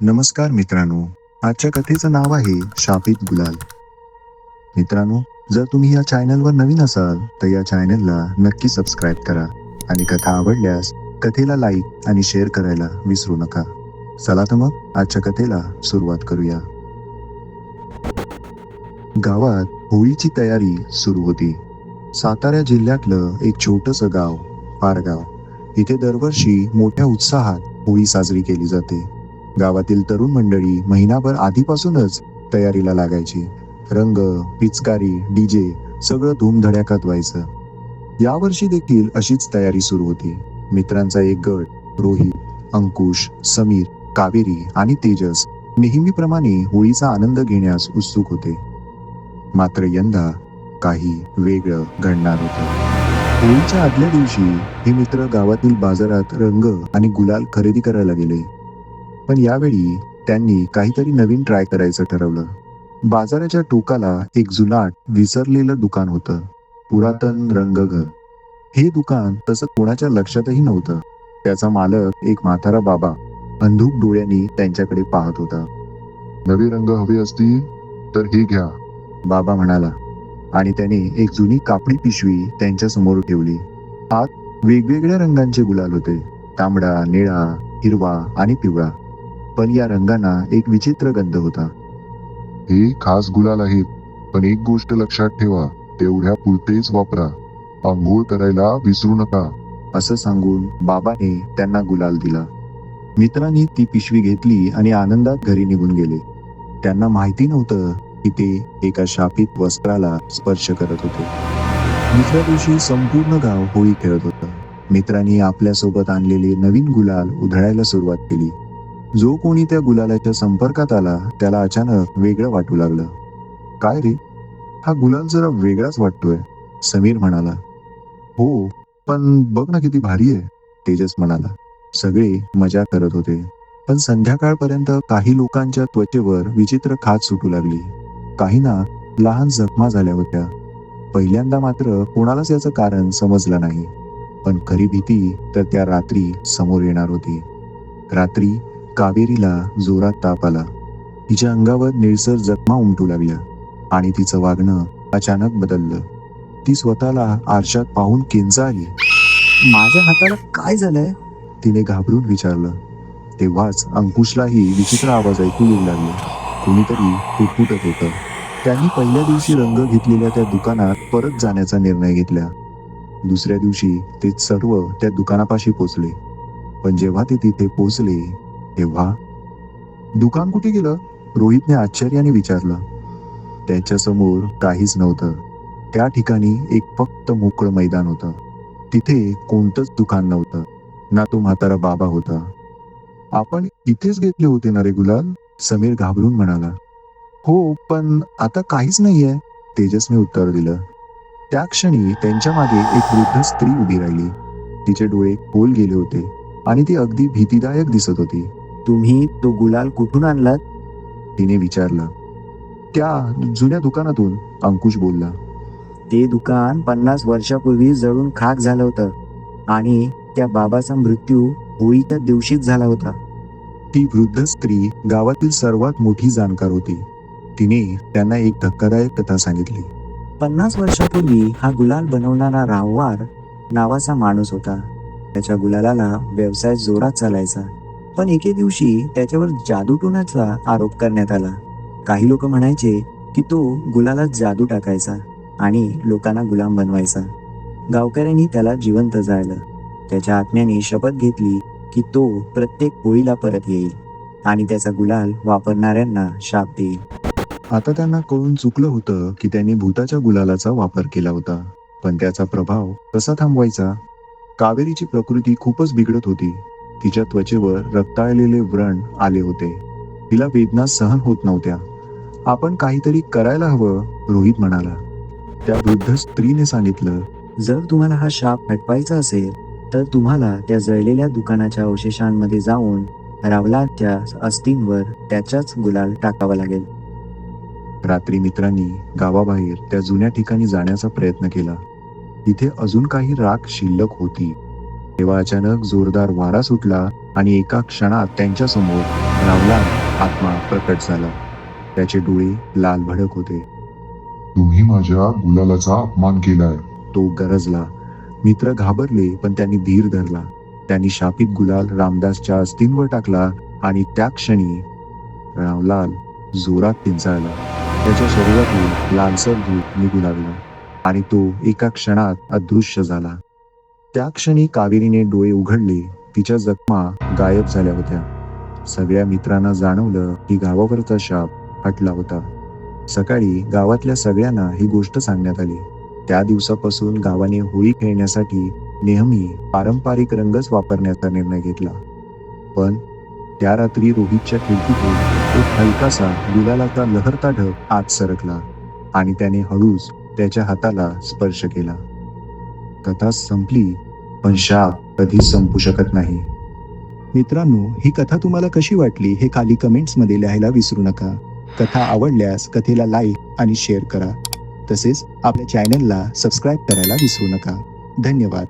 नमस्कार मित्रांनो. आजच्या कथेचं नाव आहे शापित गुलाल. मित्रांनो जर तुम्ही या चॅनलवर नवीन असाल तर या चॅनलला नक्की सबस्क्राईब करा आणि कथा आवडल्यास कथेला लाईक आणि शेअर करायला विसरू नका. चला तर मग आजच्या कथेला सुरुवात करूया. गावात होळीची तयारी सुरू होती. सातारा जिल्ह्यातलं एक छोटंसं गाव पारगाव. इथे दरवर्षी मोठ्या उत्साहात होळी साजरी केली जाते. गावातील तरुण मंडळी महिनाभर आधीपासूनच तयारीला लागायची. रंग पिचकारी डीजे सगळं धूमधड्याकात व्हायचं. यावर्षी देखील अशीच तयारी सुरू होती. मित्रांचा एक गट रोहित अंकुश समीर कावेरी आणि तेजस नेहमीप्रमाणे होळीचा आनंद घेण्यास उत्सुक होते. मात्र यंदा काही वेगळं घडणार होतं. होळीच्या आदल्या दिवशी हे मित्र गावातील बाजारात रंग आणि गुलाल खरेदी करायला गेले. पण यावेळी त्यांनी काहीतरी नवीन ट्राय करायचं ठरवलं. बाजाराच्या टोकाला एक जुनाट विसरलेलं दुकान होतं. पुरातन रंगघर. हे दुकान तसं कोणाच्या लक्षातही नव्हतं. त्याचा मालक एक म्हातारा बाबा अंधूक डोळ्यांनी त्यांच्याकडे पाहत होता. नवे रंग हवे असतील तर हे घ्या. बाबा म्हणाला. आणि त्याने एक जुनी कापडी पिशवी त्यांच्यासमोर ठेवली. आत वेगवेगळ्या रंगांचे गुलाल होते. तांबडा निळा हिरवा आणि पिवळा. पण या रंगांना एक विचित्र गंध होता. हे खास गुलाल आहेत पण एक गोष्ट लक्षात ठेवा तेवढ्या पुरतेच वापरा. आंघोळ करायला विसरू नका. असं सांगून बाबाने त्यांना गुलाल दिला. मित्रांनी ती पिशवी घेतली आणि आनंदात घरी निघून गेले. त्यांना माहिती नव्हतं की ते एका शापित वस्त्राला स्पर्श करत होते. दुसऱ्या दिवशी संपूर्ण गाव होळी खेळत होतं. मित्रांनी आपल्यासोबत आणलेले नवीन गुलाल उधळायला सुरुवात केली. जो कोणी त्या गुलालाच्या संपर्कात आला त्याला अचानक वेगळं वाटू लागलं. काय रे? हा गुलाल जरा वेगळाच वाटतोय समीर म्हणाला. हो पण बघ ना किती भारी आहे तेजस म्हणाला. सगळे मजा करत होते. पण संध्याकाळपर्यंत काही लोकांच्या त्वचेवर विचित्र खाज सुटू लागली. काहींना लहान जखमा झाल्या होत्या. पहिल्यांदा मात्र कोणालाच याचं कारण समजलं नाही. पण खरी भीती तर त्या रात्री समोर येणार होती. रात्री कावेरीला जोरात ताप आला. तिच्या अंगावर निळसर जखमा उमटू लागल्या आणि तिचं वागणं अचानक बदललं. ती स्वतःला आरशात पाहून किंचाळली माझ्या हाताला काय झालंय? तिने घाबरून विचारलं. तेव्हाच अंकुशलाही विचित्र आवाज ऐकू येऊ लागले. कुणीतरी पुटपुटत होतं. त्यांनी पहिल्या दिवशी रंग घेतलेल्या त्या दुकानात परत जाण्याचा निर्णय घेतला. दुसऱ्या दिवशी ते सर्व त्या दुकानापाशी पोचले. पण जेव्हा ते तिथे पोचले तेव्हा दुकान कुठे गेलं? रोहितने आश्चर्याने विचारलं. त्याच्यासमोर काहीच नव्हतं. त्या ठिकाणी एक फक्त मोकळं मैदान होतं. तिथे कोणतंच दुकान नव्हतं. ना तो म्हातारा बाबा होता. आपण इथेच घेतले होते ना रे गुलाल? समीर घाबरून म्हणाला. हो पण आता काहीच नाहीये. तेजसने उत्तर दिलं. त्या क्षणी त्यांच्या मागे एक वृद्ध स्त्री उभी राहिली. तिचे डोळे खोल गेले होते आणि ती अगदी भीतीदायक दिसत होती. तुम्ही तो गुलाल कुठून आणलात? तिने विचारलं. त्या जुन्या दुकानातून अंकुश बोलला. ते दुकान पन्नास वर्षापूर्वी जळून खाक झालं होतं आणि त्या बाबाचा मृत्यू होळीच्या दिवशीच झाला होता. ती वृद्ध स्त्री गावातील सर्वात मोठी जाणकार होती. तिने त्यांना एक धक्कादायक कथा सांगितली. पन्नास वर्षापूर्वी हा गुलाल बनवणारा राववार नावाचा माणूस होता. त्याच्या गुलालाला व्यवसाय जोरात चालायचा. पण एके दिवशी त्याच्यावर जादूटोनाचा आरोप करण्यात आला. काही लोक म्हणायचे की तो गुलाला जादू टाकायचा आणि लोकांना गुलाम बनवायचा. गावकऱ्यांनी त्याला जिवंत जाळलं. त्याच्या आत्म्याने शपथ घेतली की तो प्रत्येक पोळीला परत येईल आणि त्याचा गुलाल वापरणाऱ्यांना शाप देईल. आता त्यांना कळून चुकलं होतं की त्यांनी भूताच्या गुलालाचा वापर केला होता पण त्याचा प्रभाव कसा थांबवायचा? कावेरीची प्रकृती खूपच बिघडत होती. तिच्या त्वचेवर रक्ताळलेले व्रण आले होते. तिला वेदना सहन होत नव्हत्या. आपण काहीतरी करायला हवं रोहित म्हणाला. त्या वृद्ध स्त्रीने सांगितलं जर तुम्हाला हा शाप हटवायचा असेल तर तुम्हाला त्या जळलेल्या दुकानाच्या अवशेषांमध्ये जाऊन रावलाच्या अस्थींवर त्याचाच गुलाल टाकावा लागेल. रात्री मित्रांनी गावाबाहेर त्या जुन्या ठिकाणी जाण्याचा प्रयत्न केला. तिथे अजून काही राख शिल्लक होती. तेव्हा अचानक जोरदार वारा सुटला आणि एका क्षणात त्यांच्यासमोर रावला आत्मा प्रकट झाला. त्याचे डोळे लाल भडक होते. तुम्ही माझ्या गुलालाचा अपमान केलाय. तो गरजला. मित्र घाबरले पण त्यांनी धीर धरला. त्यांनी शापित गुलाल रामदासच्या अस्तींवर टाकला आणि त्या क्षणी रावलाल जोरात पिंचाळला त्याच्या शरीरातून लालसर धूप निघू लागला आणि तो एका क्षणात अदृश्य झाला. त्या क्षणी कावेरीने डोळे उघडले. तिच्या जखमा गायब झाल्या होत्या. सगळ्या मित्रांना जाणवलं की गावावरचा शाप हटला होता. सकाळी गावातल्या सगळ्यांना ही गोष्ट सांगण्यात आली. त्या दिवसापासून गावाने होळी खेळण्यासाठी नेहमी पारंपरिक रंगच वापरण्याचा निर्णय घेतला. पण त्या रात्री रोहितच्या खिडकीतून एक हलकासा गुलालाचा लहरता ढग आत सरकला आणि त्याने हळूच त्याच्या हाताला स्पर्श केला. कथा संपली पण शाप कधीच संपू शकत नाही. मित्रांनो ही कथा तुम्हाला कशी वाटली हे खाली कमेंट्समध्ये लिहायला विसरू नका. कथा आवडल्यास कथेला लाईक आणि शेअर करा. तसेच आपल्या चॅनलला सबस्क्राईब करायला विसरू नका. धन्यवाद.